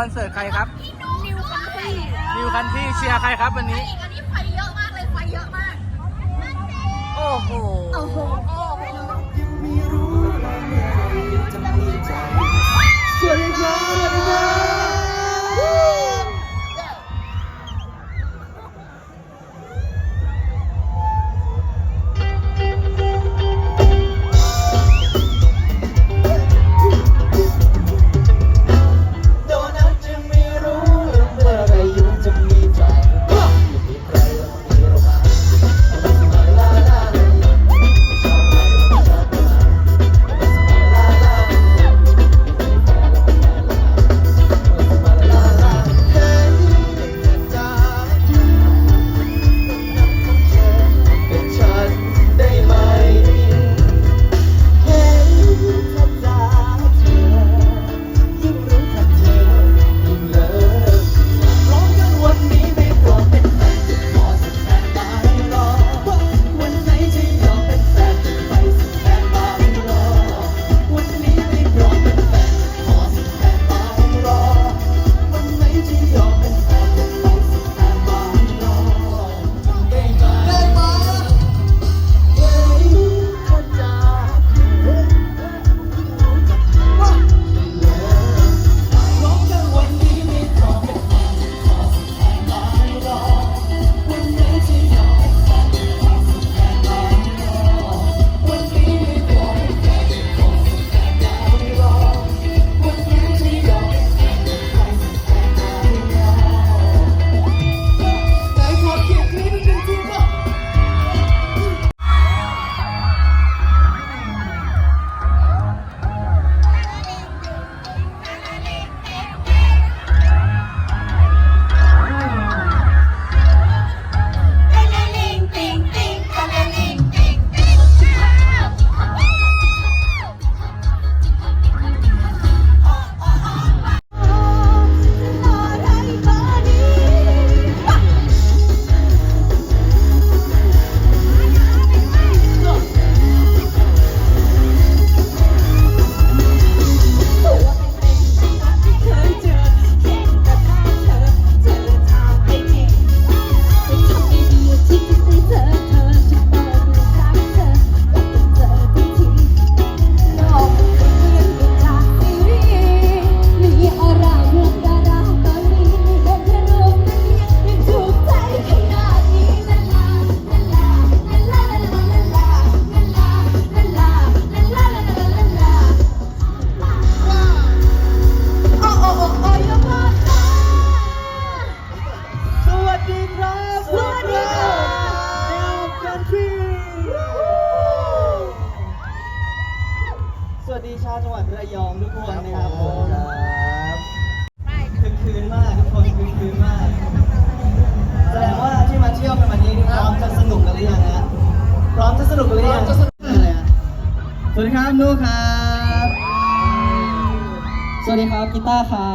คอนเสิร์ตใครครับนิวคันที่นิวคันทีเชียร์ใครครับวันนี้อันนี้ไฟเยอะมากเลยไฟเยอะมาก โอ้โห โอ้โหสวัสดีครับ วัสดีครับนูครับ สวัสดีครับกีตาร์ครั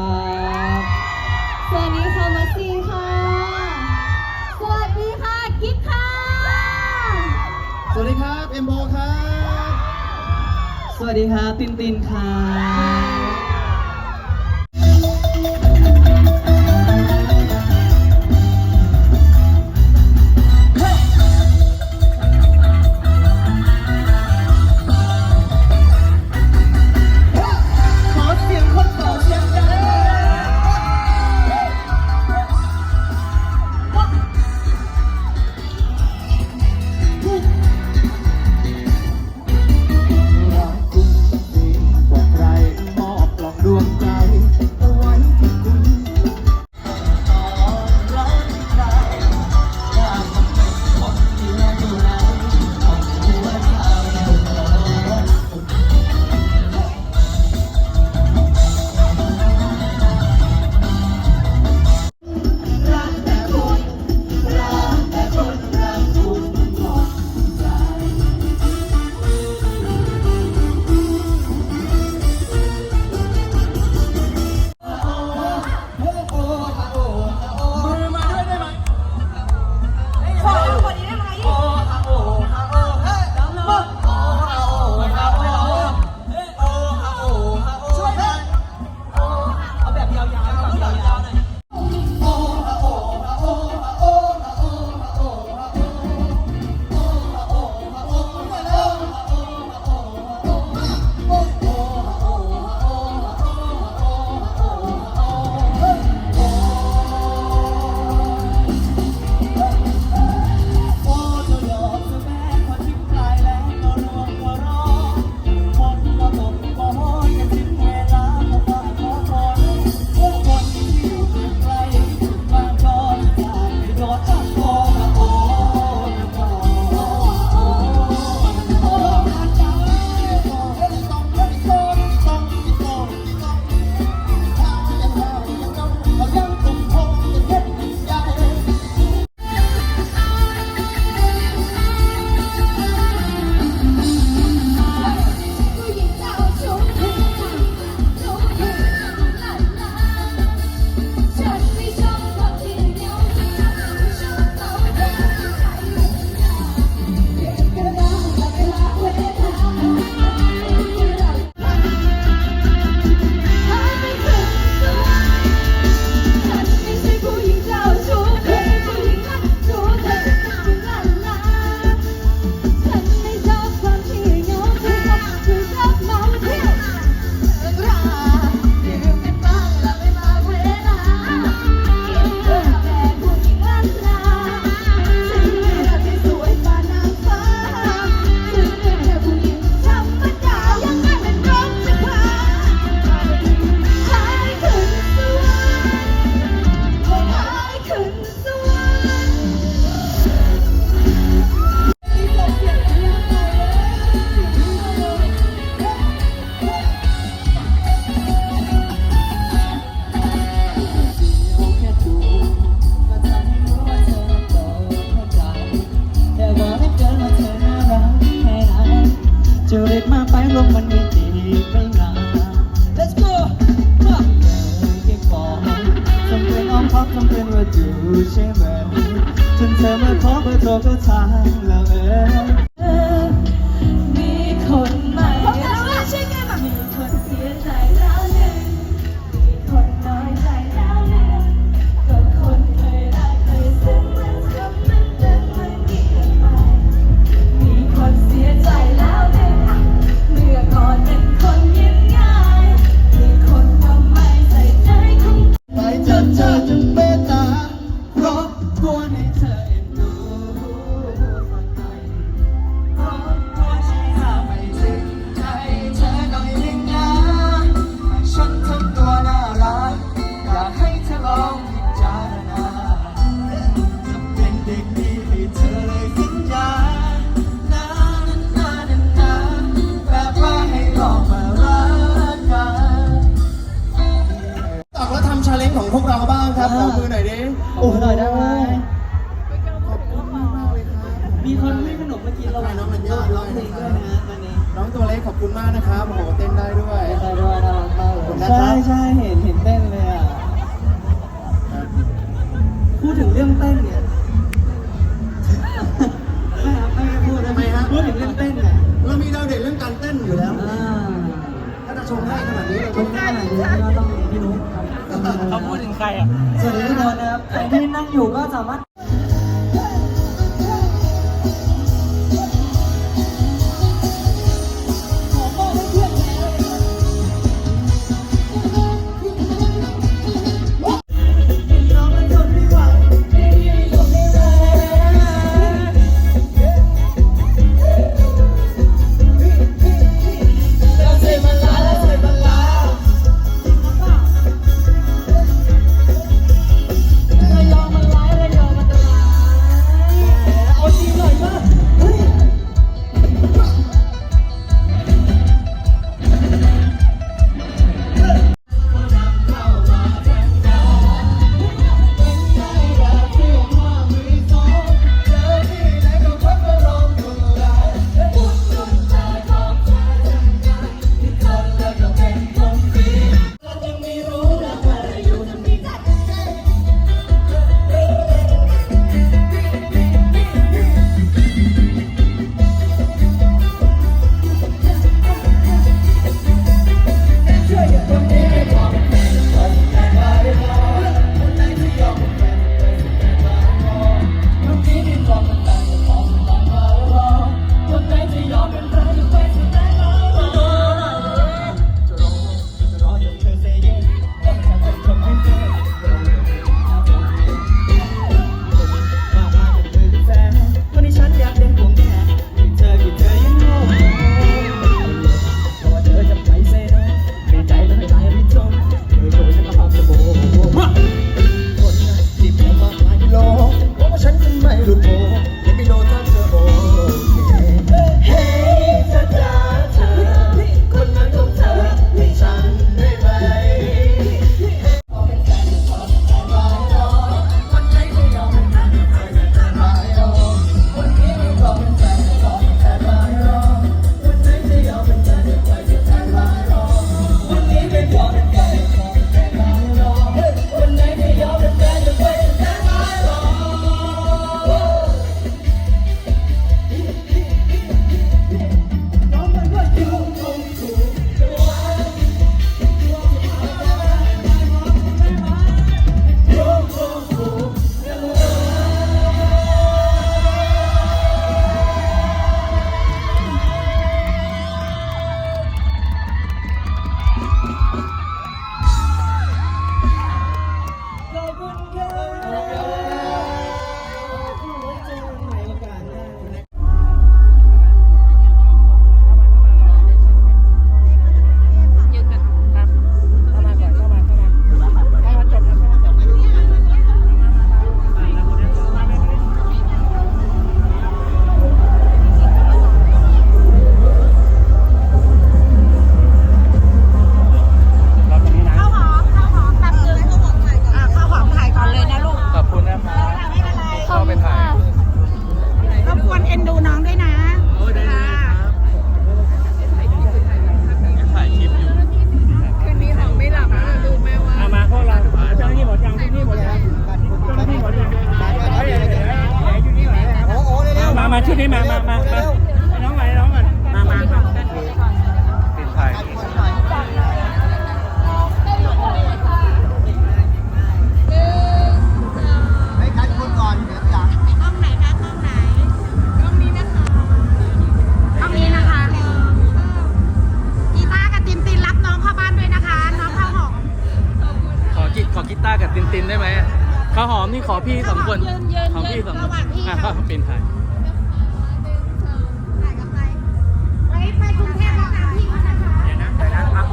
บสวัสดีค่ะมัสซีค่ะ สวัสดีค่ะกิ๊กค่ะ สวัสดีครับเอ็มโบครับ สวัสดีครับตินตินครับ บ้างครับขอมือหน่อยดิโอ้โหได้ได้ขอบคุณมากมากๆเลยครับมีคนให้ขนมเมื่อกี้เราน้องมันยอดร้องเพลงด้วยนะวันนี้น้องตัวเล็กขอบคุณมากนะครับโอ้โหเต้นได้ด้วยใช่ด้วยน่ารักมากเลยขอบคุณนะครับใช่ใช่เห็นเห็นเต้นเลยอะพูดถึงเรื่องเต้นเนี่ย ชมได้ขนาดนี้เราทุต้อกงท่านไหนดีก็ต้องมีพี่นุ๊กครับ เขาพูดถึงใครอะ สวัสดีทุกคนนะครับใครที่นั่งอยู่ก็สามารถ นตินได้ไหมข้าวหอมนี่ขอพี่สองคนยืนยืนของพี่สองคนระหว่างพี่อะกับเป็นถ่ายถ่ายกับใครไปไปกรุงเทพแล้วตามพี่เขานะคะ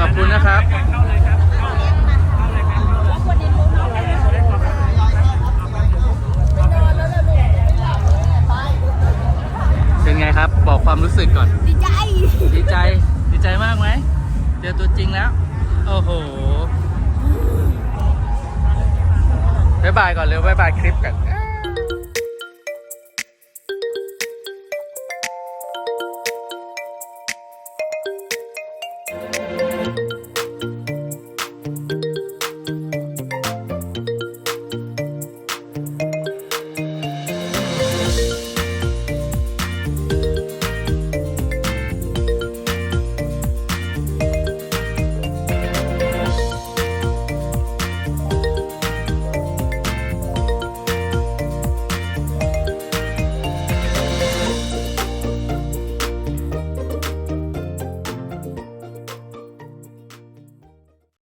ขอบคุณนะครับ เป็นไงครับ บอกความรู้สึกก่อน ดีใจ ดีใจ ดีใจมากไหม เจอตัวจริงแล้ว โอ้โห บายบายก่อนเร็วบายบายคลิปกัน